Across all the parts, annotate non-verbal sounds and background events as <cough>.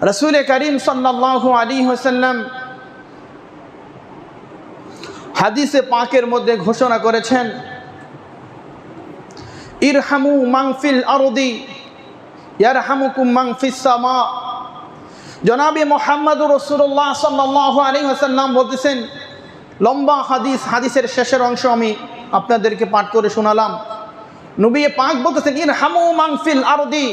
রসুল করিম সাল্লাহ আলী হোসাল্লাম হাদিসে পাকের মধ্যে ঘোষণা করেছেন, ইরহামু মাংফিল আরদি, ইয়ারহামুকুম মাংফিস সামা। জনাবি মোহাম্মদ রসুল্লাহ সাল্লাহ আলী হাসাল্লাম বলতেছেন, লম্বা হাদিস, হাদিসের শেষের অংশ আমি আপনাদেরকে পাঠ করে শোনালাম। নবী পাক বলতেছেন ইর হামু মাংফিল আরদি।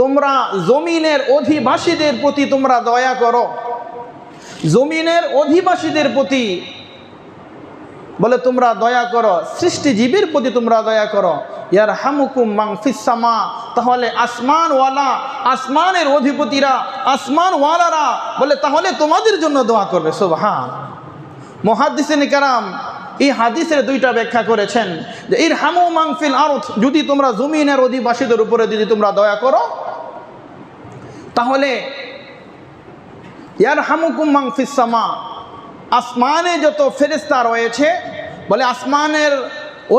তোমরা জমিনের অধিবাসীদের প্রতি তোমরা দয়া করো। জমিনের অধিবাসীদের প্রতি বলে তোমরা দয়া করো। সৃষ্টিজীবীর প্রতি তোমরা দয়া করো। ইয়ার হামুকুম মাংফিসামা তাহলে আসমানওয়ালা, আসমানের অধিপতিরা, আসমানওয়ালারা বলে, তাহলে তোমাদের জন্য দোয়া করবে। সোভান মহাদিসিন কারাম এই হাদিসের দুইটা ব্যাখ্যা করেছেন যে এর হামু মাংফিল আরথ যদি তোমরা জমিনের অধিবাসীদের উপরে যদি তোমরা দয়া করো তাহলে ইয়ার হামুকুম মাংফিসামা আসমানে যত ফেরেস্তা রয়েছে, বলে আসমানের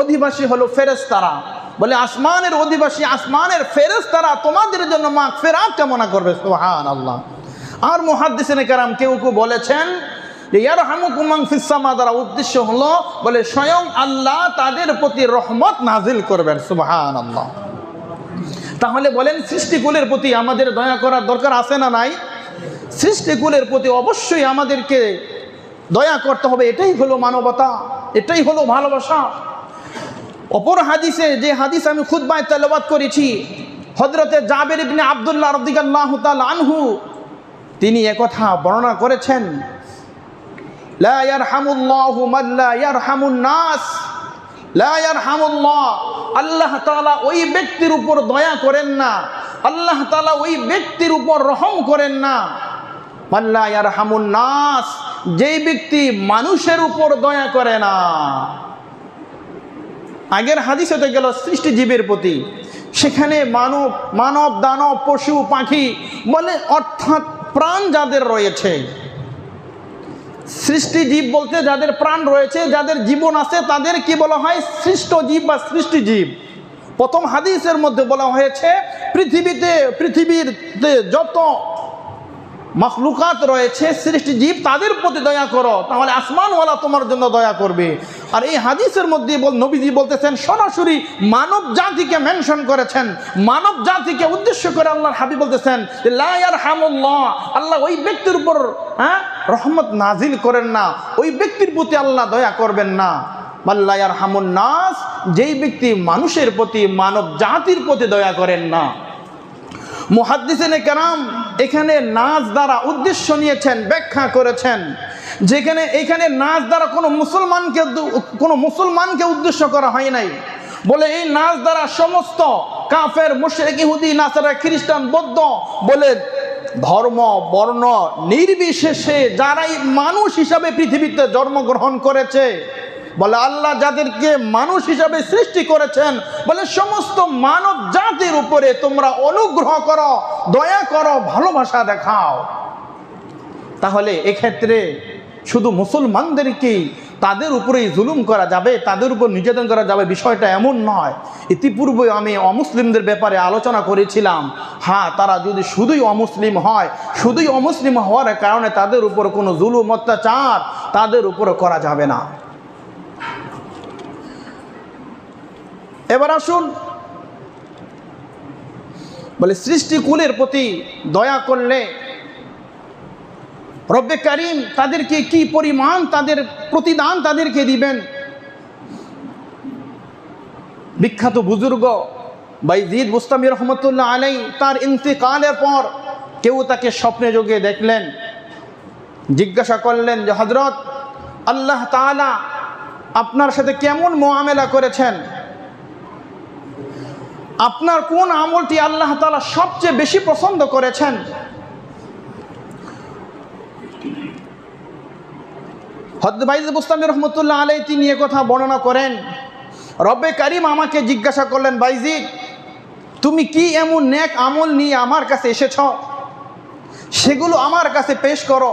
অধিবাসী হলো ফেরেস্তারা বলে আসমানের অধিবাসী, আসমানের ফেরেস্তারা তোমাদের জন্য মা ফেরাত কামনা করবে সোহান আল্লাহ আর মুহাদ্দিসিনে কারাম কেউ কেউ বলেছেন যে ইয়ার হামুকুমাং ফিসামা দ্বারা উদ্দেশ্য হলো, বলে স্বয়ং আল্লাহ তাদের প্রতি রহমত নাজিল করবেন সুবাহান আল্লাহ তাহলে বলেন সৃষ্টিকুলের প্রতি আমাদের দয়া করার দরকার আছে না নাই? সৃষ্টিকুলের প্রতি অবশ্যই আমাদেরকে দয়া করতে হবে, এটাই হলো মানবতা, এটাই হলো ভালোবাসা। অপর হাদিসে যে হাদিস আমি খুদ্বায় তেলবাদ করেছি হজরতে জাবের ইবনে আবদুল্লাহ রদিকাল্লাহ তাল আনহু, তিনি একথা বর্ণনা করেছেন, লা ইয়ারহামুল্লাহু মান লা ইয়ারহামুন নাস। আল্লাহ তাআলা ওই ব্যক্তির উপর দয়া করেন না। আল্লাহ তাআলা ওই ব্যক্তির উপর রহম করেন না। মান লা ইয়ারহামুন নাস, যেই ব্যক্তি মানুষের উপর দয়া করে না। আগের হাদিস হতে গেল সৃষ্টিজীবের প্রতি। সেখানে মানব মানব, দানব, পশু, পাখি বলে অর্থাৎ প্রাণ যাদের রয়েছে। সৃষ্টি জীব বলতে যাদের প্রাণ রয়েছে, যাদের জীবন আছে, তাদের কি বলা হয়? সৃষ্ট জীব বা সৃষ্টি জীব। প্রথম হাদিসের মধ্যে বলা হয়েছে, পৃথিবীতে পৃথিবীর যত মখলুকাত রয়েছে, সৃষ্টি জীব তাদের প্রতি দয়া করো। তাহলে আসমানওয়ালা তোমার জন্য দয়া করবে। আর এই হাদিসের মধ্যে বল নবীজি বলতেছেন, সরাসরি মানব জাতিকে মেনশন করেছেন। মানব জাতিকে উদ্দেশ্য করে আল্লাহর হাবি বলতেছেন লায়ার আল্লাহ ওই ব্যক্তির উপর হ্যাঁ রহমত নাজিল করেন না। ওই ব্যক্তির প্রতি আল্লাহ দয়া করবেন না। মাল্লায়ার হামুন নাস, যেই ব্যক্তি মানুষের প্রতি, মানব জাতির প্রতি দয়া করেন না। মুহাদ্দিসেনে কেরাম এখানে নাচ দ্বারা উদ্দেশ্য নিয়েছেন, ব্যাখ্যা করেছেন। যেখানে, এখানে নাচ দ্বারা কোনো মুসলমানকে কোনো মুসলমানকে উদ্দেশ্য করা হয় নাই। বলে এই নাচ দ্বারা সমস্ত কাফের, মুশরিক, ইহুদি, নাসারা, খ্রিস্টান, বৌদ্ধ, বলে ধর্ম, বর্ণ নির্বিশেষে যারাই মানুষ হিসাবে পৃথিবীতে জন্মগ্রহণ করেছে বলে আল্লাহ যাদেরকে মানুষ হিসাবে সৃষ্টি করেছেন, বলে সমস্ত মানব জাতির উপরে তোমরা অনুগ্রহ করো, দয়া করো, ভালোবাসা দেখাও। তাহলে এক্ষেত্রে শুধু মুসলমানদেরকেই তাদের উপরেই জুলুম করা যাবে, তাদের উপর নির্যাতন করা যাবে, বিষয়টা এমন নয়। ইতিপূর্বে আমি অমুসলিমদের ব্যাপারে আলোচনা করেছিলাম হ্যাঁ তারা যদি শুধুই অমুসলিম হয়, শুধুই অমুসলিম হওয়ার কারণে তাদের উপর কোনো জুলুম, অত্যাচার তাদের উপর করা যাবে না। এবার আসুন। বলে, সৃষ্টিকুলের প্রতি দয়া করলে রব্বে করিম তাদেরকে কি পরিমাণ, তাদের প্রতিদান তাদেরকে দিবেন? বিখ্যাত বুজুর্গ বাইজিদ মুস্তামি রহমতুল্লাহ আলাই, তার ইন্তেকালের পর কেউ তাকে স্বপ্নে যোগে দেখলেন, জিজ্ঞাসা করলেন যে হজরত আল্লাহ তালা আপনার সাথে কেমন মোয়ামেলা করেছেন? আপনার কোন আমলটি আল্লাহ তালা সবচেয়ে বেশি পছন্দ করেছেন? হদ্দাইজ বুস্তামি রহমতুল্লাহ আলাই তিনি কথা বর্ণনা করেন। রব্বে কারিম আমাকে জিজ্ঞাসা করলেন বাইজিদ তুমি কি এমন নেক আমল নিয়ে আমার কাছে এসেছ? সেগুলো আমার কাছে পেশ করো।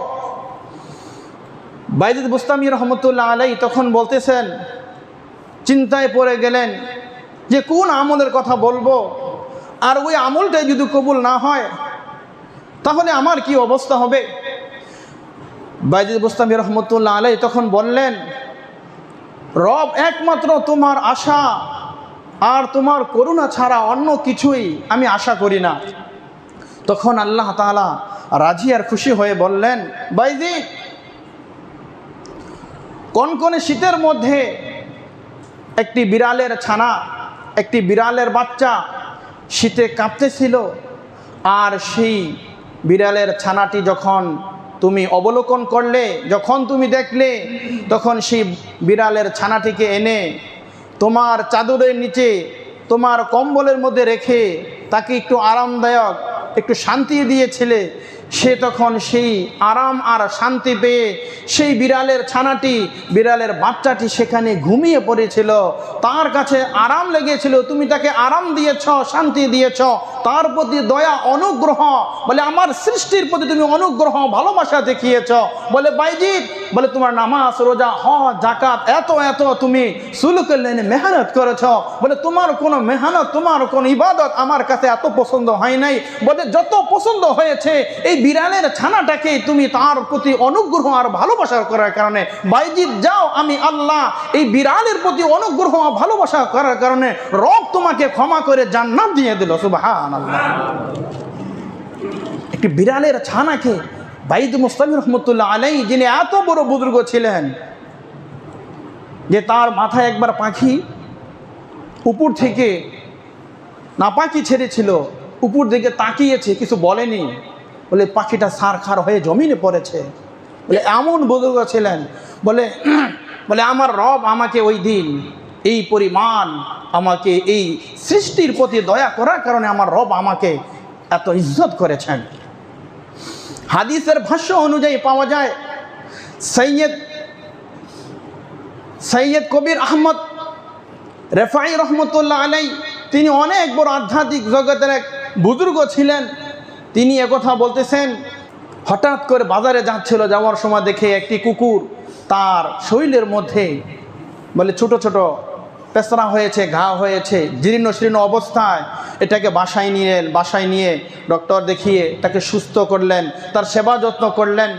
বাইজিদ বুস্তামি রহমতুল্লাহ আলাই তখন বলতেছেন, চিন্তায় পড়ে গেলেন যে কোন আমলের কথা বলব? আর ওই আমলটাই যদি কবুল না হয়, তাহলে আমার কি অবস্থা হবে? বাইজিদ বুস্তামি রহমতুল্লাহ আলাই তখন বললেন, রব একমাত্র তোমার আশা আর তোমার করুণা ছাড়া অন্য কিছুই আমি আশা করি না। তখন আল্লাহ তাআলা রাজি আর খুশি হয়ে বললেন বাইজি কনকনে শীতের মধ্যে একটি বিড়ালের ছানা একটি বিড়ালের বাচ্চা শীতে কাঁপতেছিল, আর সেই বিড়ালের ছানাটি যখন তুমি অবলোকন করলে, যখন তুমি দেখলে, তখন সেই বিড়ালের ছানাটিকে এনে তোমার চাদরের নিচে, তোমার কম্বলের মধ্যে রেখে তাকে একটু আরামদায়ক, একটু শান্তি দিয়েছিলে। সে তখন সেই আরাম আর শান্তি পেয়ে সেই বিড়ালের ছানাটি, বিড়ালের বাচ্চাটি সেখানে ঘুমিয়ে পড়েছিল। তার কাছে আরাম লেগেছিল। তুমি তাকে আরাম দিয়েছ, শান্তি দিয়েছ। তার প্রতি দয়া, অনুগ্রহ, বলে আমার সৃষ্টির প্রতি তুমি অনুগ্রহ, ভালোবাসা দেখিয়েছ। বলে, বাইজিৎ, বলে, তোমার নামাজ, রোজা হ জাকাত এত এত তুমি সুলুকের লাইনে মেহনত করেছ। বলে, তোমার কোনো মেহনত, তোমার কোনো ইবাদত আমার কাছে এত পছন্দ হয় নাই। বলে, যত পছন্দ হয়েছে, এই বিড়ালের ছানাটাকে তুমি তার প্রতি অনুগ্রহ আর ভালোবাসা করার কারণে বাইজিৎ যাও, আমি আল্লাহ এই বিড়ালের প্রতি অনুগ্রহ আর ভালোবাসা করার কারণে রব তোমাকে ক্ষমা করে জান্নাত দিয়ে দিল সুবাহান আল্লাহ একটি বিড়ালের ছানাকে বাইদ মুস্তাফি রহমতুল্লাহ আলাই যিনি এত বড় বুজুর্গ ছিলেন যে তার মাথায় একবার পাখি উপর থেকে না পাখি ছেড়েছিল, উপর দিকে তাকিয়েছে, কিছু বলেনি। বলে, পাখিটা সার খার হয়ে জমিনে পড়েছে। বলে, এমন বুজুর্গ ছিলেন। বলে <clears throat> বলে, আমার রব আমাকে ওই দিন এই পরিমাণ আমাকে এই সৃষ্টির প্রতি দয়া করার কারণে আমার রব আমাকে এত ইজ্জত করেছেন। হাদিসের ভাষ্য অনুযায়ী পাওয়া যায়, সৈয়দ সৈয়দ কবির আহমদ রেফাই রহমতুল্লাহ আলাই, তিনি অনেক বড় আধ্যাত্মিক জগতের এক বুজুর্গ ছিলেন। তিনি একথা বলতেছেন, হঠাৎ করে বাজারে যাচ্ছিল, যাওয়ার সময় দেখে একটি কুকুর তার শরীরের মধ্যে বলে ছোট ছোট পেঁচড়া হয়েছে, ঘা হয়েছে, জীর্ণ শীর্ণ অবস্থায় এটাকে বাসায় নিলেন, বাসায় নিয়ে ডক্টর দেখিয়ে তাকে সুস্থ করলেন, তার সেবা যত্ন করলেন।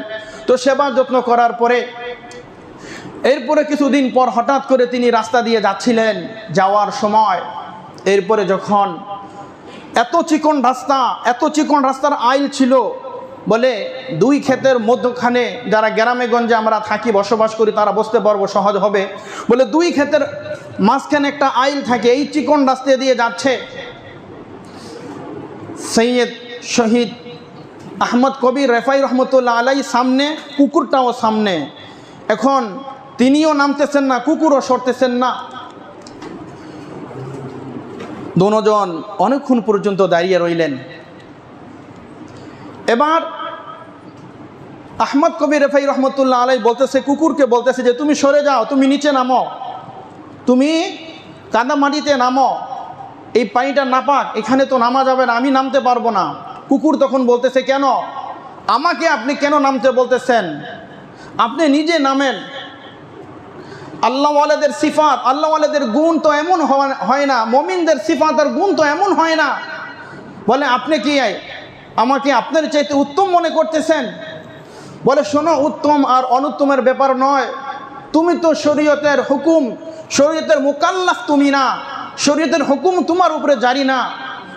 তো সেবা যত্ন করার পরে, এরপরে কিছুদিন পর হঠাৎ করে তিনি রাস্তা দিয়ে যাচ্ছিলেন যাওয়ার সময়। এরপরে যখন এত চিকন রাস্তা, এত চিকন রাস্তার আইল ছিল। বলে দুই ক্ষেতের মধ্যখানে যারা গ্রামে গঞ্জে আমরা থাকি, বসবাস করি, তারা বুঝতে পারব সহজ হবে। বলে দুই ক্ষেতের মাঝখানে একটা আইল থাকে, এই চিকন রাস্তা দিয়ে যাচ্ছে। সৈয়দ শহীদ আহমদ কবির রেফাই রহমতুল্লাহ আলাই সামনে, কুকুরটাও সামনে। এখন তিনিও নামতেছেন না, কুকুরও সরতেছেন না। দোনোজন অনেকক্ষণ পর্যন্ত দাঁড়িয়ে রইলেন। এবার আহমদ কবির রেফাই রহমতুল্লাহ আলাই বলতেছে, কুকুরকে বলতেছে যে, তুমি সরে যাও, তুমি নিচে নামো। তুমি কাদা মাটিতে নামো। এই পানিটা নাপাক এখানে তো নামা যাবে না, আমি নামতে পারব না। কুকুর তখন বলতেছে, কেন? আমাকে আপনি কেন নামতে বলতেছেন? আপনি নিজে নামেন। আল্লাহওয়ালাদের সিফাত, আল্লাহওয়ালাদের গুণ তো এমন হয় না, মমিনদের সিফাত আর গুণ তো এমন হয় না। বলে, আপনি কি আমাকে আপনার চাইতে উত্তম মনে করতেছেন? বলে, শোনো, উত্তম আর অনুত্তমের ব্যাপার নয়। তুমি তো শরীয়তের হুকুম, শরীয়তের মোকাল্লাফ তুমি না। শরীয়তের হুকুম তোমার উপরে জারি না।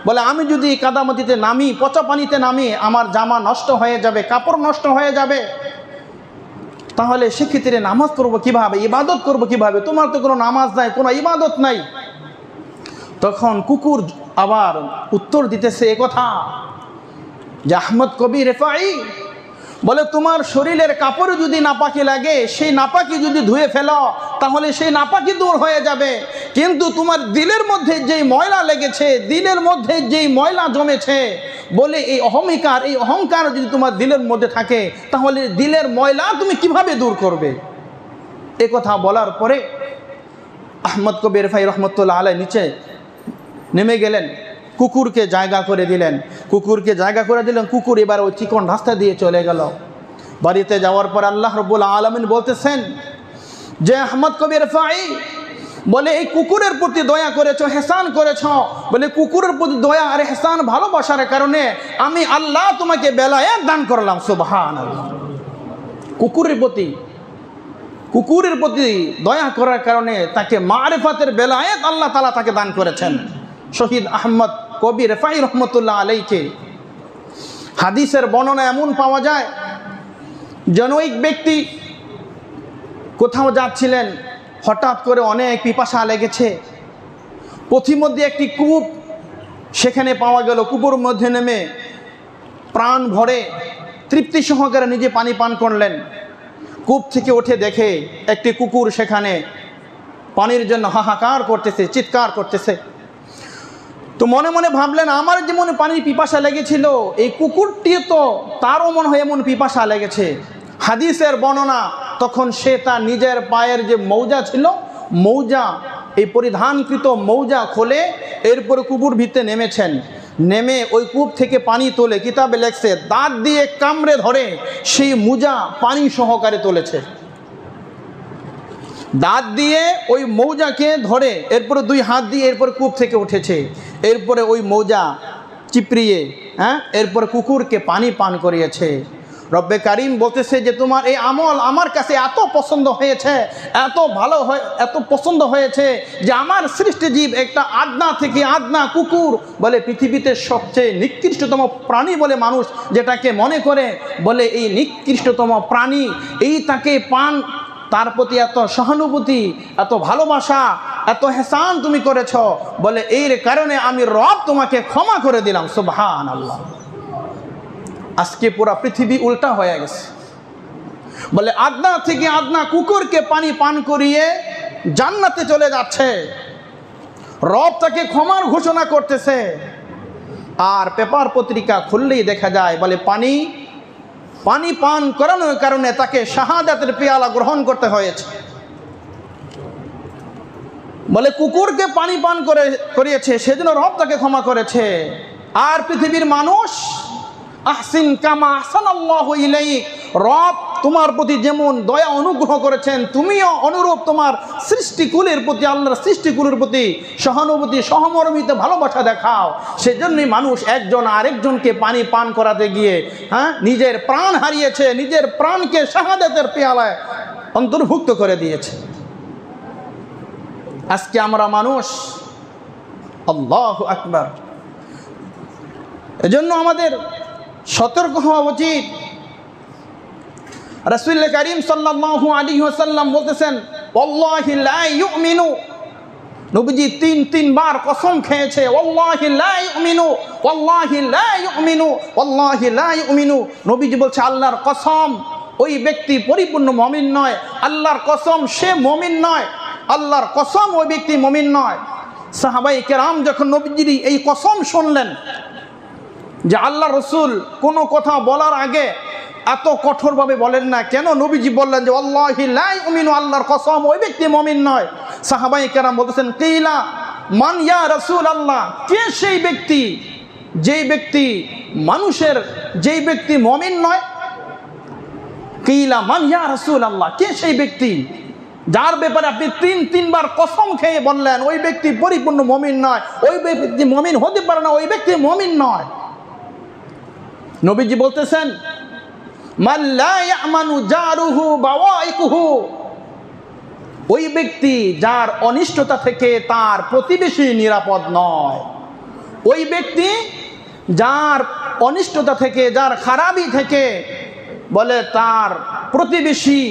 বলে, আমি যদি কাদামতিতে নামি, পচা পানিতে নামি, আমার জামা নষ্ট হয়ে যাবে, কাপড় নষ্ট হয়ে যাবে। তাহলে সেক্ষেত্রে নামাজ করব কীভাবে? ইবাদত করব কীভাবে? তোমার তো কোনো নামাজ নাই, কোনো ইবাদত নাই। তখন কুকুর আবার উত্তর দিতেছে কথা। যে আহমদ কবি রেফাই বলে, তোমার শরীরের কাপড়ে যদি নাপাকি লাগে, সেই নাপাকি যদি ধুয়ে ফেলো, তাহলে সেই নাপাকি দূর হয়ে যাবে। কিন্তু তোমার দিলের মধ্যে যেই ময়লা লেগেছে, দিলের মধ্যে যেই ময়লা জমেছে বলে এই অহমিকার এই অহংকার যদি তোমার দিলের মধ্যে থাকে, তাহলে দিলের ময়লা তুমি কীভাবে দূর করবে? এ কথা বলার পরে আহমদ কবির ভাই রহমতুল্লাহ আলাই নিচে নেমে গেলেন, কুকুরকে জায়গা করে দিলেন। কুকুরকে জায়গা করে দিলেন, কুকুর এবার ওই চিকন রাস্তা দিয়ে চলে গেল। বাড়িতে যাওয়ার পর আল্লাহ রব্বুল আলমিন বলতেছেন, যে আহমদ কবির ফাই বলে, এই কুকুরের প্রতি দয়া করেছ, হেসান করেছ। বলে, কুকুরের প্রতি দয়া আর হেসান ভালোবাসার কারণে আমি আল্লাহ তোমাকে বেলায় দান করলাম সুবহান কুকুরের প্রতি কুকুরের প্রতি দয়া করার কারণে তাকে মারেফাতের বেলায়েত আল্লাহ তালা তাকে দান করেছেন। শহীদ আহমদ কবি রেফাই রহমতুল্লাহ আলাইকে হাদিসের বর্ণনা এমন পাওয়া যায় জনৈক ব্যক্তি কোথাও যাচ্ছিলেন হঠাৎ করে অনেক পিপাসা লেগেছে। পথিমধ্যে একটি কূপ সেখানে পাওয়া গেল। কূপের মধ্যে নেমে প্রাণ ভরে তৃপ্তি সহকারে নিজে পানি পান করলেন। কূপ থেকে উঠে দেখে একটি কুকুর সেখানে পানির জন্য হাহাকার করতেছে, চিৎকার করতেছে। তো মনে মনে ভাবলেন, আমার যেমন পানির পিপাসা লেগেছিল, এই কুকুরটি তো তারও মনে হয় এমন পিপাসা লেগেছে। হাদিসের বর্ণনা, তখন সে তার নিজের পায়ের যে মৌজা ছিল, মৌজা, এই পরিধানকৃত মৌজা খোলে, এরপরে কুকুর ভিতরে নেমেছেন। নেমে ওই কূপ থেকে পানি তোলে, কিতাবে লেখছে, দাঁত দিয়ে কামড়ে ধরে, সেই মুজা পানি সহকারে তুলেছে। দাঁত দিয়ে ওই মৌজাকে ধরে, এরপরে দুই হাত দিয়ে এরপর কূপ থেকে উঠেছে। এরপরে ওই মৌজা চিপড়িয়ে হ্যাঁ এরপর কুকুরকে পানি পান করিয়েছে। রব্বে কারিম বলতেছে যে তোমার এই আমল আমার কাছে এত পছন্দ হয়েছে, এত ভালো এত পছন্দ হয়েছে যে আমার সৃষ্টি জীব একটা আদনা থেকে আদনা কুকুর বলে পৃথিবীতে সবচেয়ে নিকৃষ্টতম প্রাণী বলে মানুষ যেটাকে মনে করে, বলে এই নিকৃষ্টতম প্রাণী, এই তাকে পান, তার প্রতি এত সহানুভূতি, এত ভালোবাসা, এত হেসান তুমি করেছ, বলে এর কারণে আমি রব তোমাকে ক্ষমা করে দিলাম সুবহান আল্লাহ আজকে পুরা পৃথিবী উল্টা হয়ে গেছে। বলে আদনা থেকে আদনা কুকুরকে পানি পান করিয়ে জান্নাতে চলে যাচ্ছে। রব তাকে ক্ষমার ঘোষণা করতেছে। আর পেপার পত্রিকা খুললেই দেখা যায়, বলে পানি পানি পান করানোর কারণে তাকে শাহাদাতের পেয়ালা গ্রহণ করতে হয়েছে। বলে কুকুরকে পানি পান করে, করিয়েছে, সেজন্য রব তাকে ক্ষমা করেছে। আর পৃথিবীর মানুষ আহসিন কামা আহসান আল্লাহ ইলাইক রব তোমার প্রতি যেমন দয়া অনুগ্রহ করেছেন, তুমিও অনুরূপ তোমার সৃষ্টিকুলের প্রতি, আল্লাহর সৃষ্টিকুলের প্রতি সহানুভূতি, সহমর্মিত ভালোবাসা দেখাও। সেজন্যই মানুষ একজন আরেকজনকে পানি পান করাতে গিয়ে হ্যাঁ নিজের প্রাণ হারিয়েছে, নিজের প্রাণকে শাহাদাতের পেয়ালায় অন্তর্ভুক্ত করে দিয়েছে। আজকে আমরা মানুষ, আল্লাহ আকবার। এজন্য আমাদের সতর্ক হওয়া উচিত। রসুল করিম সাল্লাল্লাহু আলাইহি ওয়াসাল্লাম বলতেছেন ইউমিনু। নবীজি তিন, তিনবার কসম খেয়েছে নবীজি বলছে, আল্লাহর কসম, ওই ব্যক্তি পরিপূর্ণ মমিন নয়। আল্লাহর কসম সে মমিন নয়। আল্লাহর কসম ওই ব্যক্তি মমিন নয়। সাহাবাই কেরাম যখন নবীজির এই কসম শুনলেন যে আল্লাহ রসুল কোনো কথা বলার আগে এত কঠোরভাবে বলেন না। কেন? নবীজি বললেন যে উমিনু আল্লাহর কসম, ওই ব্যক্তি মমিন নয়। সাহাবাই কেরাম বলতেছেন কেইলা মান ইয়া রসুল আল্লাহ কে সেই ব্যক্তি? যেই ব্যক্তি মানুষের, যেই ব্যক্তি মমিন নয়। কেইলা মান ইয়া রসুল আল্লাহ কে সেই ব্যক্তি? যার ব্যাপারে আপনি তিন, তিনবার কসম খেয়ে বললেন, ওই ব্যক্তি পরিপূর্ণ মমিন নয়। ওই ব্যক্তি মমিন হতে পারে না, ওই ব্যক্তি মমিন নয়। নবীজি বলতেছেন ওই ব্যক্তি যার অনিষ্টতা থেকে তার প্রতিবেশী নিরাপদ নয়। ওই ব্যক্তি যার অনিষ্টতা থেকে, যার খারাপই থেকে বলে তার প্রতিবেশী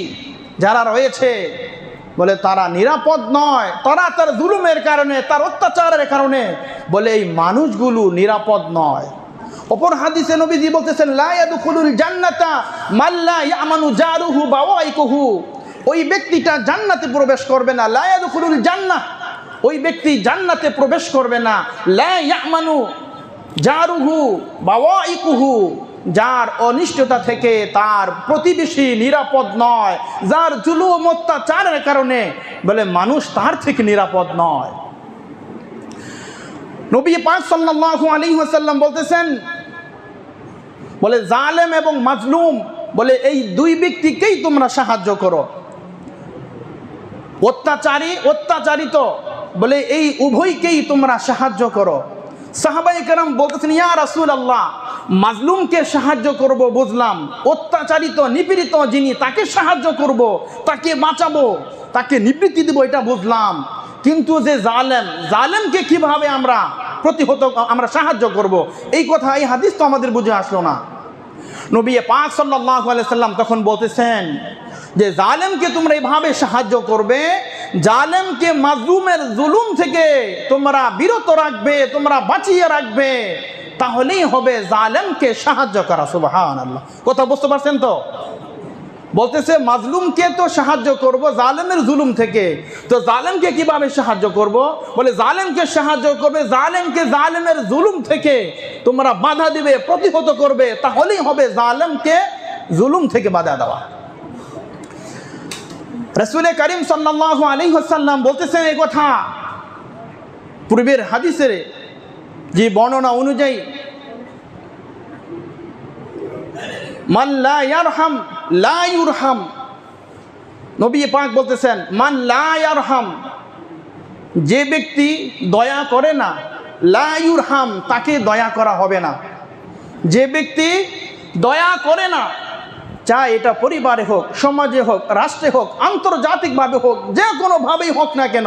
যারা রয়েছে, বলে তারা নিরাপদ নয়। তারা তার জুলুমের কারণে, তার অত্যাচারের কারণে বলে এই মানুষগুলো নিরাপদ নয়। অপর হাদিসে নবীজি বলতেছেন, লা ইয়াদখুলুল জান্নাতা মাল্লা ইয়ামানু জারুহু বাওয়াইকুহু। ওই ব্যক্তিটা জান্নাতে প্রবেশ করবে না। লা ইয়াদখুলুল জান্নাহ ওই ব্যক্তি জান্নাতে প্রবেশ করবে না। লা ইয়ামানু জারুহু বাওয়াইকুহু। যার অনিষ্টতা থেকে তার প্রতিবেশী নিরাপদ নয়। যার জুলুম অত্যাচারের কারণে বলে, মানুষ তার থেকে নিরাপদ নয়। নবী পাক সাল্লাল্লাহু আলাইহি ওয়াসাল্লাম বলতেছেন বলে জালেম এবং মাজলুম, বলে এই দুই ব্যক্তিকেই তোমরা সাহায্য করো। অত্যাচারী, অত্যাচারিত, বলে এই উভয়কেই তোমরা সাহায্য করো। সাহাবাই কেরাম বলতেছেন রাসুল আল্লাহ মাজলুমকে সাহায্য করব বুঝলাম, অত্যাচারিত, নিপীড়িত যিনি, তাকে সাহায্য করব, তাকে বাঁচাবো, তাকে নিবৃত্তি দেবো, এটা বুঝলাম। কিন্তু যে জালেম, জালেমকে কীভাবে আমরা প্রতিহত, আমরা সাহায্য করব? এই কথা, এই হাদিস তো আমাদের বুঝে আসলো না। নবী পাক সাল্লাহ সাল্লাম তখন বলতেছেন যে জালেমকে তোমরা এইভাবে সাহায্য করবে, জালেমকে মাজলুমের জুলুম থেকে তোমরা বিরত রাখবে, তোমরা বাঁচিয়ে রাখবে, তাহলেই হবে জালেমকে সাহায্য করা সুবাহ কথা বুঝতে পারছেন তো? বলতেছে, মাজলুমকে তো সাহায্য করব, জালেমের জুলুম থেকে। তো জালেমকে কীভাবে সাহায্য করব? বলে, জালেমকে সাহায্য করবে, জালেমকে জালেমের জুলুম থেকে তোমরা বাধা দিবে, প্রতিহত করবে, তাহলেই হবে জালেমকে জুলুম থেকে বাধা দেওয়া। রসুল করিম সাল্লাহ আলী হাসাল্লাম বলতেছেন এই কথা। পূর্বের হাদিসের যে বর্ণনা অনুযায়ী মাল্লা ইয়ারহাম লা ইউরহাম। নবী পাক বলতেছেন, মান লা ইয়ারহাম। যে ব্যক্তি দয়া করে না, লা ইউরহাম, তাকে দয়া করা হবে না। যে ব্যক্তি দয়া করে না চাই এটা পরিবারে হোক, সমাজে হোক, রাষ্ট্রে হোক, আন্তর্জাতিকভাবে হোক, যে কোনোভাবেই হোক না কেন,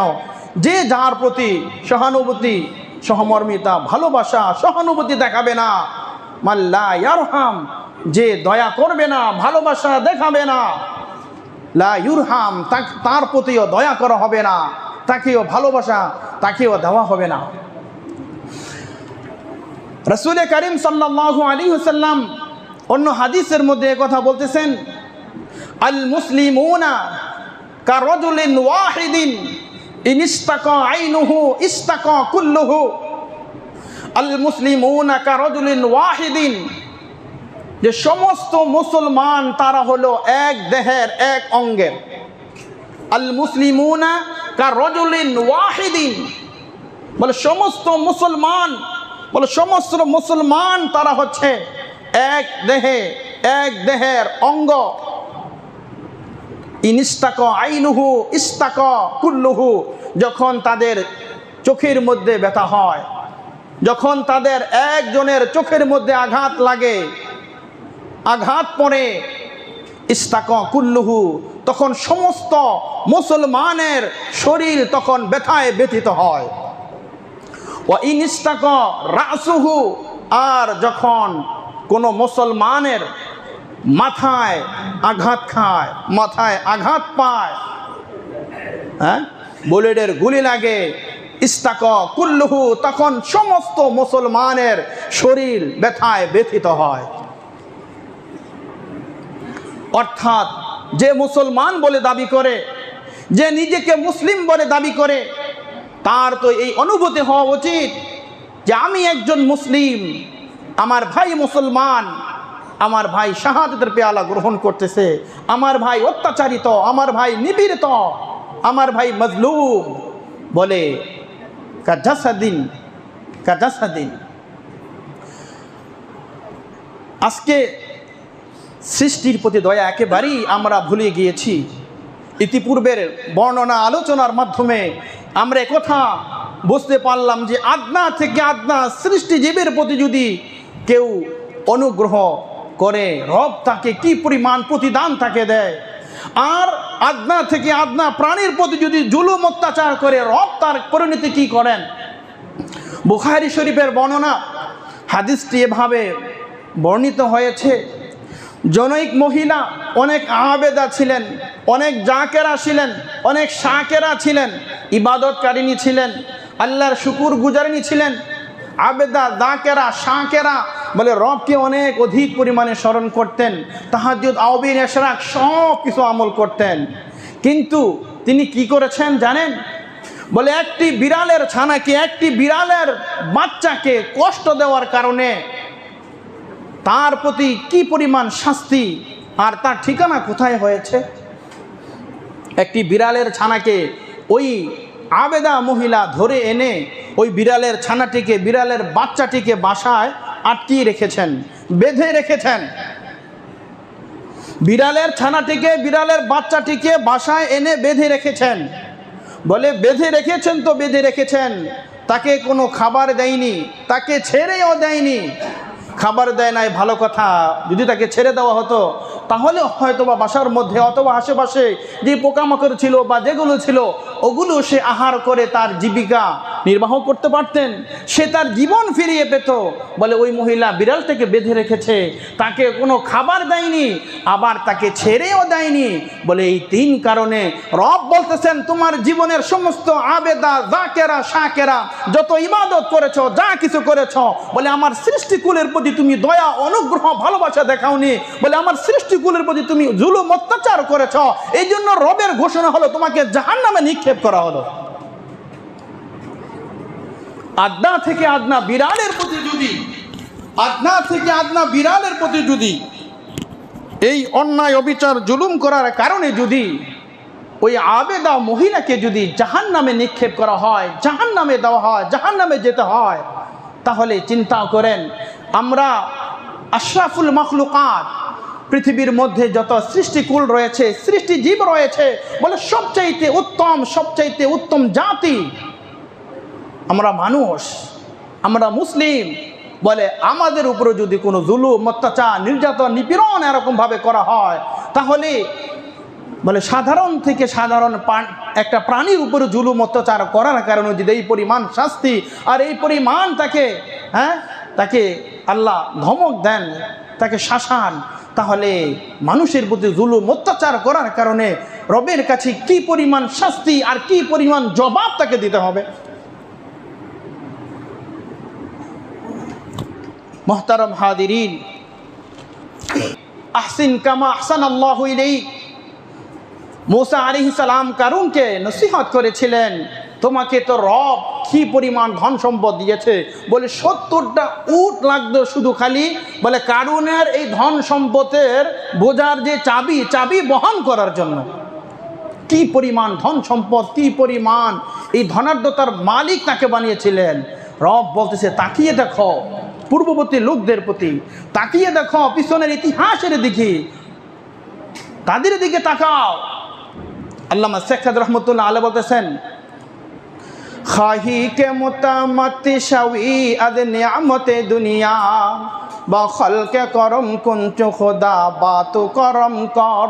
যে যার প্রতি সহানুভূতি, সহমর্মিতা, ভালোবাসা, সহানুভূতি দেখাবে না। মাল্লা ইয়ারহাম, যে দয়া করবে না, ভালোবাসা দেখাবে না। লা তার প্রতিও দয়া করা হবে না, তাকেও ভালোবাসা, তাকেও দেওয়া হবে না। রসুল করিম সাল্লাহ আলী হুসাল্লাম অন্য হাদিসের মধ্যে কথা বলতেছেন, আল মুসলিমুনা কারজুলিন ওয়াহিদিন ইনিস্তাক আইনুহু ইস্তাক কুল্লুহু। আল মুসলিমুনা ওয়াহিদিন। যে সমস্ত মুসলমান, তারা হলো এক দেহের, এক অঙ্গের। আল মুসলিমুনা কারজুলিন ওয়াহিদিন। বলে সমস্ত মুসলমান, বলে সমস্ত মুসলমান, তারা হচ্ছে এক দেহে, এক দেহের অঙ্গ। ইনিস্তাক আইনুহু ইস্তাক কুল্লুহু, যখন তাদের চোখের মধ্যে ব্যথা হয় যখন তাদের একজনের চোখের মধ্যে আঘাত লাগে, আঘাত পড়ে ইস্তাক কুল্লুহু, তখন সমস্ত মুসলমানের শরীর তখন ব্যথায় ব্যথিত হয়। ও ইনিস্তাক রাসুহু, আর যখন কোনো মুসলমানের মাথায় আঘাত খায়, মাথায় আঘাত পায় হ্যাঁ বুলেটের গুলি লাগে ইস্তাক, কুল্লুহু, তখন সমস্ত মুসলমানের শরীর ব্যথায় ব্যথিত হয়। অর্থাৎ যে মুসলমান বলে দাবি করে, যে নিজেকে মুসলিম বলে দাবি করে, তার তো এই অনুভূতি হওয়া উচিত যে আমি একজন মুসলিম, আমার ভাই মুসলমান, আমার ভাই শাহাদতের পেয়ালা গ্রহণ করতেছে, আমার ভাই অত্যাচারিত, আমার ভাই নিপীড়িত, আমার ভাই মজলুম বলে কাজাসাদিন কাজাসাদিন। আজকে সৃষ্টির প্রতি দয়া একেবারেই আমরা ভুলে গিয়েছি। ইতিপূর্বের বর্ণনা আলোচনার মাধ্যমে আমরা একথা বুঝতে পারলাম যে আদনা থেকে আদনা সৃষ্টিজীবের প্রতি যদি কেউ অনুগ্রহ করে, রব তাকে কি পরিমাণ প্রতিদান তাকে দেয়? আর আদনা থেকে আদনা প্রাণীর প্রতি যদি জুলুম অত্যাচার করে, রব তার পরিণতি কি করেন? বুখারি শরীফের বর্ণনা হাদিসটি এভাবে বর্ণিত হয়েছে, জনৈক মহিলা অনেক আবেদা ছিলেন, অনেক জাকেরা ছিলেন, অনেক শাকেরা ছিলেন ইবাদতকারিনী ছিলেন, আল্লাহর শুকুর গুজারিনী ছিলেন আবেদা, দাকেরা, শাকেরা বলে রবকে অনেক অধিক পরিমাণে স্মরণ করতেন তাহাজুদ আওবিন, এশরাক সব কিছু আমল করতেন। কিন্তু তিনি কি করেছেন জানেন? বলে একটি বিড়ালের ছানাকে, একটি বিড়ালের বাচ্চাকে কষ্ট দেওয়ার কারণে তার প্রতি কি পরিমাণ শাস্তি আর তার ঠিকানা কোথায় হয়েছে? একটি বিড়ালের ছানাকে ওই আবেদা মহিলা ধরে এনে ওই বিড়ালের ছানাটিকে, বিড়ালের বাচ্চাটিকে বাসায় আটকিয়ে রেখেছেন, বেঁধে রেখেছেন। বিড়ালের ছানাটিকে, বিড়ালের বাচ্চাটিকে বাসায় এনে বেঁধে রেখেছেন। বলে, বেঁধে রেখেছেন তো বেঁধে রেখেছেন, তাকে কোনো খাবার দেয়নি, তাকে ছেড়েও দেয়নি। খাবার দেয় নাই, ভালো কথা। যদি তাকে ছেড়ে দেওয়া হতো, তাহলে হয়তো বা বাসার মধ্যে অথবা আশেপাশে যে পোকামাকড় ছিল বা যেগুলো ছিল, ওগুলো সে আহার করে তার জীবিকা নির্বাহ করতে পারতেন। সে তার জীবন ফিরিয়ে পেত। বলে ওই মহিলা বিড়ালটাকে বেঁধে রেখেছে। তাকে কোনো খাবার দেয়নি, আবার তাকে ছেড়েও দেয়নি। বলে এই তিন কারণে রব বলতেছেন, তোমার জীবনের সমস্ত আবেদা, জাকেরা, শাকেরা, যত ইবাদত করেছ, যা কিছু করেছ, বলে আমার সৃষ্টিকুলের প্রতি তুমি দয়া, অনুগ্রহ, ভালোবাসা দেখাওনি বলে আমার সৃষ্টিকুলের প্রতি তুমি জুলুম, অত্যাচার করেছ। এই জন্য রবের ঘোষণা হলো, তোমাকে জাহান নামে নিক্ষেপ করা হলো। আদনা থেকে আদনা বিড়ালের প্রতি যদি, আদনা থেকে আদনা বিড়ালের প্রতি যদি, এই অন্যায়, অবিচার, জুলুম করার কারণে যদি, ওই আবেদা মহিলাকে যদি জাহান নামে নিক্ষেপ করা হয় জাহান নামে দেওয়া হয় জাহান নামে যেতে হয়, তাহলে চিন্তা করেন আমরা আশরাফুল মখলুকাত, পৃথিবীর মধ্যে যত সৃষ্টিকুল রয়েছে, সৃষ্টিজীব রয়েছে, বলে সবচাইতে উত্তম সবচাইতে উত্তম জাতি আমরা মানুষ, আমরা মুসলিম, বলে আমাদের উপরে যদি কোনো জুলুম, অত্যাচার, নির্যাতন, নিপীড়ন এরকমভাবে করা হয়, তাহলে বলে সাধারণ থেকে সাধারণ একটা প্রাণীর উপরে জুলুম, অত্যাচার করার কারণে যদি এই পরিমাণ শাস্তি, আর এই পরিমাণ তাকে হ্যাঁ তাকে আল্লাহ ধমক দেন, তাকে শাসান। তাহলে মানুষের প্রতি জুলুম, অত্যাচার করার কারণে রবের কাছে কি পরিমাণ শাস্তি আর কি পরিমাণ জবাব তাকে দিতে হবে? মোহতারম হাদিরিন আহসিন কামা আহসান আল্লাহ মোসা আলী সালাম কারুনকে নসিহত করেছিলেন তোমাকে তো রব কি পরিমাণ ধন সম্পদ দিয়েছে? বলে সত্তরটা উট লাগতো শুধু খালি। বলে কারুনের এই ধন সম্পদের বোঝার যে চাবি চাবি বহন করার জন্য। কি পরিমাণ ধন সম্পদ, কি পরিমাণ এই ধনাঢ্যতার মালিক তাকে বানিয়েছিলেন? রব বলতেছে, তাকিয়ে দেখো পূর্ববর্তী লোকদের প্রতি, তাকিয়ে দেখো পিছনের ইতিহাসের দিকে। তাদের দিকে তাকাও। আল্লামা শেখাদ রহমতুল্লাহ আলে বলতেছেন খাহি কে মোতামতি শাউই আদ নিয়ামতে দুনিয়া, বা খলকে করম কুঞ্চ খোদা, বা তু করম কর।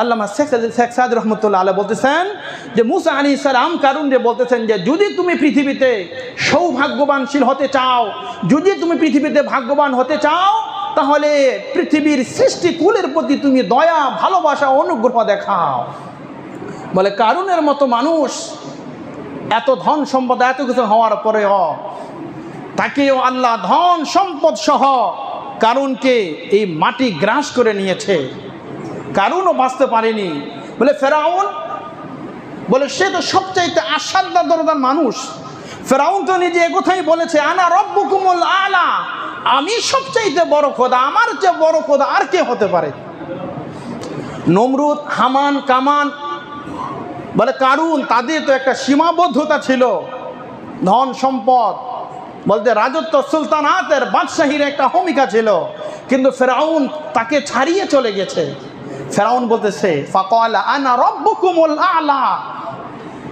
আল্লামা শেখ শেখ সাদ রহমতুল্লাহ আলে বলতেছেন যে, মুসা আলী সালাম কারণ যে বলতেছেন যে, যদি তুমি পৃথিবীতে সৌভাগ্যবানশীল হতে চাও, যদি তুমি পৃথিবীতে ভাগ্যবান হতে চাও, তাহলে পৃথিবীর সৃষ্টিকুলের প্রতি তুমি দয়া, ভালোবাসা, অনুগ্রহ দেখাও। বলে, কারুনের মতো মানুষ এত ধন সম্পদ, এত কিছু হওয়ার পরে পরেও তাকেও আল্লাহ ধন সম্পদ সহ কারুনকে এই মাটি গ্রাস করে নিয়েছে। কারুনও বাঁচতে পারেনি। বলে ফেরাউন, বলে সে তো সবচাইতে আসাদ্দা দরদার মানুষ। ফেরাউন তো নিজে কোথায় বলেছে, আনা রব্বুকুমুল আলা, আমি সবচাইতে বড় খোদা, আমার চেয়ে বড় খোদা আর কে হতে পারে? নমরুদ, হামান, কামান বলে, কারুন, তাদের তো একটা সীমাবদ্ধতা ছিল। ধন সম্পদ, বলতে রাজত্ব সুলতানাতের বাদশাহীর একটা ভূমিকা ছিল। কিন্তু ফেরাউন তাকে ছাড়িয়ে চলে গেছে। ফেরাউন বলতেছে আলা।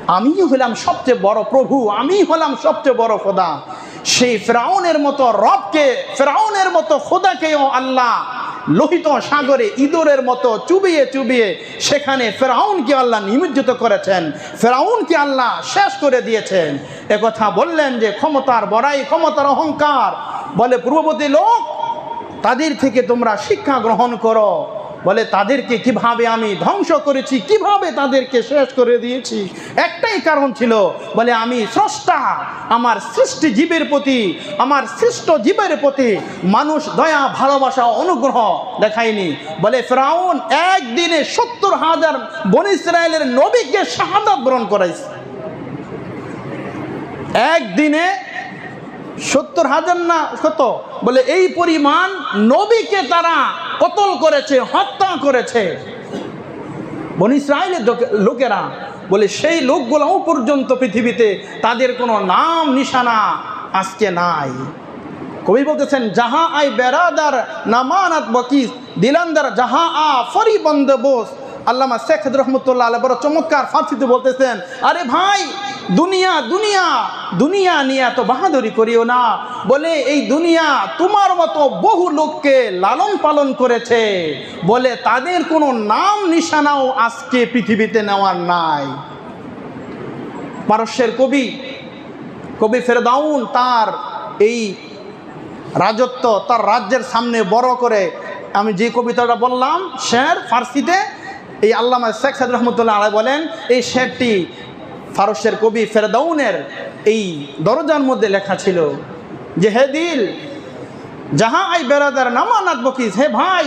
আমি হলাম সবচেয়ে বড় প্রভু আমি হলাম সবচেয়ে বড় খোদা। সেই ফেরাউনের মতো রবকে, ফেরাউনের মতো খোদাকেও আল্লাহ লোহিত সাগরে ইঁদুরের মতো চুবিয়ে চুবিয়ে সেখানে ফেরাউনকে আল্লাহ নিমজ্জিত করেছেন। ফেরাউনকে আল্লাহ শেষ করে দিয়েছেন। একথা বললেন যে ক্ষমতার বড়াই, ক্ষমতার অহংকার। বলে, পূর্ববর্তী লোক, তাদের থেকে তোমরা শিক্ষা গ্রহণ করো। বলে, তাদেরকে কীভাবে আমি ধ্বংস করেছি, কীভাবে তাদেরকে শেষ করে দিয়েছি? একটাই কারণ ছিল, বলে, আমি স্রষ্টা, আমার সৃষ্টি জীবের প্রতি, আমার সৃষ্ট জীবের প্রতি মানুষ দয়া, ভালোবাসা, অনুগ্রহ দেখায়নি। বলে, ফ্রাউন একদিনে সত্তর হাজার বন ইসরায়েলের নবীকে শাহাদাত বরণ করাইছে। একদিনে সত্তর হাজার না কত বলে, এই পরিমাণ নবীকে তারা কতল করেছে, হত্যা করেছে। বন ইসরায়েলের লোকে- লোকেরা বলে, সেই লোকগুলাও পর্যন্ত পৃথিবীতে তাদের কোনো নাম, নিশানা আজকে নাই। কবি বলতেছেন যাহা আই বেরাদার নামানাত বকিস, দিলান্দার যাহা আ ফরি বন্দ বোস আল্লামা শেখ রহমতুল্লাহ আলহ বড় চমৎকার ফার্সিতে বলতেছেন, আরে ভাই, দুনিয়া দুনিয়া দুনিয়া নিয়ে এত বাহাদুরি করিও না। বলে, এই দুনিয়া তোমার মতো বহু লোককে লালন পালন করেছে। বলে, তাদের কোনো নাম নিশানাও আজকে পৃথিবীতে নেওয়ার নাই। পারস্যের কবি কবি ফেরদাউন তার এই রাজত্ব তার রাজ্যের সামনে বড় করে আমি যে কবিতাটা বললাম, শের ফার্সিতে এই আল্লামা শেখ সাদ রহমতুল্লাহ আলাই বলেন, এই শেরটি ফারসের কবি ফেরদাউনের এই দরজার মধ্যে লেখা ছিল যে, হে দিল, যাহা আই বেড়াদার নামানাত বকিস, হে ভাই,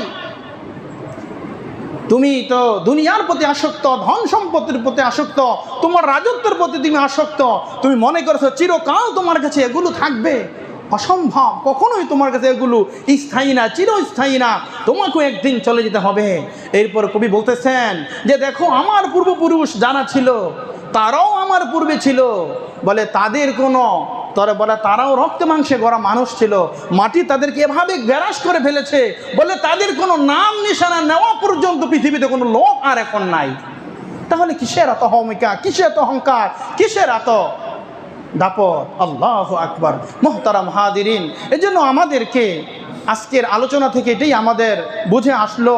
তুমি তো দুনিয়ার প্রতি আসক্ত, ধন সম্পত্তির প্রতি আসক্ত, তোমার রাজত্বের প্রতি তুমি আসক্ত, তুমি মনে করছ চিরকাল তোমার কাছে এগুলো থাকবে। অসম্ভব। কখনোই তোমার কাছে এগুলো স্থায়ী না, চিরস্থায়ী না। তোমাকেও একদিন চলে যেতে হবে। এরপর কবি বলতেছেন যে, দেখো, আমার পূর্বপুরুষ জানা ছিল, তারাও আমার পূর্বে ছিল। বলে, তাদের কোনো তবে বলে, তারাও রক্ত মাংসে গড়া মানুষ ছিল। মাটি তাদেরকে এভাবে গ্যারাস করে ফেলেছে। বলে, তাদের কোনো নাম নিশানা নেওয়া পর্যন্ত পৃথিবীতে কোনো লোক আর এখন নাই। তাহলে কিসের এত হমিকা? কিসের এত অহংকার? কিসের এত দাপট, আল্লাহ আকবর মোহতারা মহাদিরিন এজন্য জন্য আমাদেরকে আজকের আলোচনা থেকে এটাই আমাদের বুঝে আসলো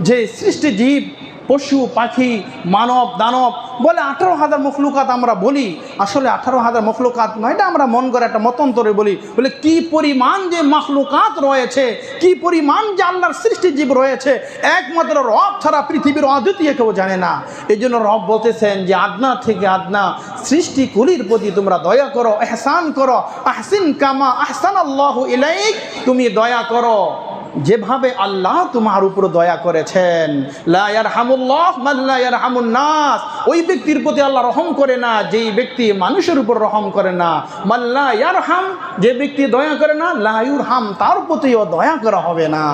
যে সৃষ্টিজীব, পশু, পাখি, মানব, দানব বলে, আঠারো হাজার মখলুকাত আমরা বলি। আসলে আঠারো হাজার মখলুকাত নয়, এটা আমরা মন করে একটা মতন্তরে বলি। বলে, কি পরিমাণ যে মখলুকাত রয়েছে, কি পরিমাণ যে আল্লাহর সৃষ্টি জীব রয়েছে, একমাত্র রব ছাড়া পৃথিবীর অদ্বিতীয় কেউ জানে না। এই জন্য রব বলতেছেন যে, আদনা থেকে আদনা সৃষ্টি কুলির প্রতি তোমরা দয়া করো, এহসান করো, আহসিন কামা আহসান আল্লাহ ইলাইক, তুমি দয়া করো। যেভাবে আল্লাহ তোমার উপর দয়া করেছেন নাস, ওই ব্যক্তির প্রতি আল্লাহ রহম করে না, যেই ব্যক্তি মানুষের উপর রহম করে না। মাল্লা হাম যে ব্যক্তি দয়া করে না লায়ুর হাম তার প্রতিও দয়া করা হবে না।